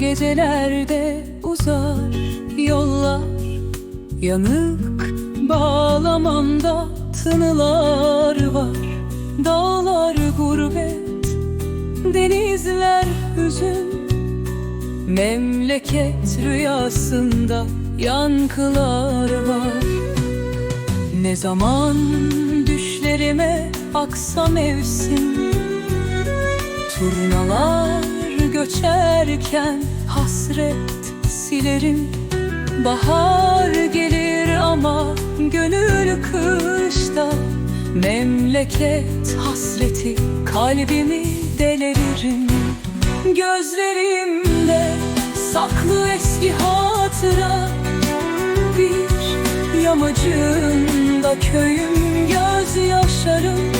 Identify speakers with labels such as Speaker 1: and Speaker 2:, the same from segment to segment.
Speaker 1: Gecelerde uzar yollar. Yanık bağlamamda tınılar var. Dağlar gurbet, denizler hüzün. Memleket rüyasında yankılar var. Ne zaman düşlerime aksa mevsim? Turnalar göçerken hasret silerim Bahar gelir ama gönül kışta Memleket hasreti kalbimi deliririm. Gözlerimde saklı eski hatıra Bir yamacında köyüm gözyaşlarım Bahar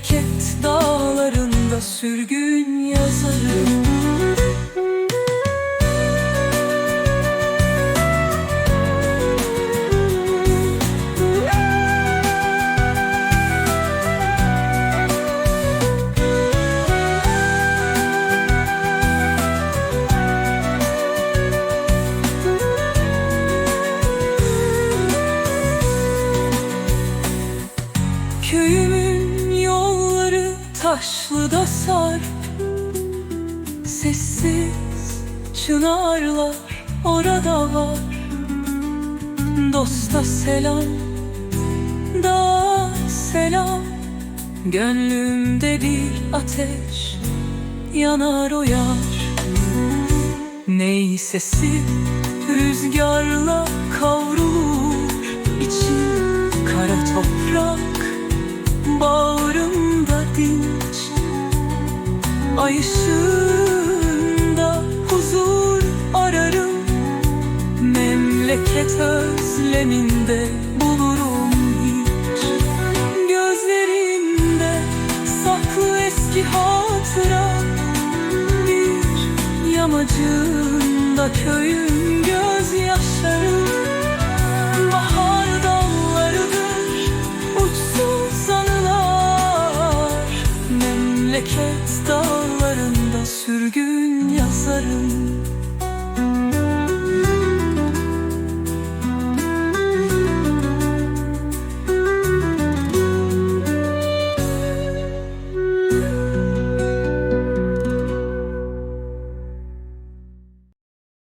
Speaker 1: Memleket dağlarında sürgün yazarım taşlı da sarp Sessiz çınarlar orada var. Dosta selam, da selam Gönlümde bir ateş yanar o yar. Neysesi rüzgarla kavrulur içim kara toprak Bağrımda dinç Ay ışığında huzur ararım. Memleket özleminde bulurum hiç. Gözlerimde saklı eski hatıra. Bir yamacında köyün gözyaşlarım Sürgün yazarım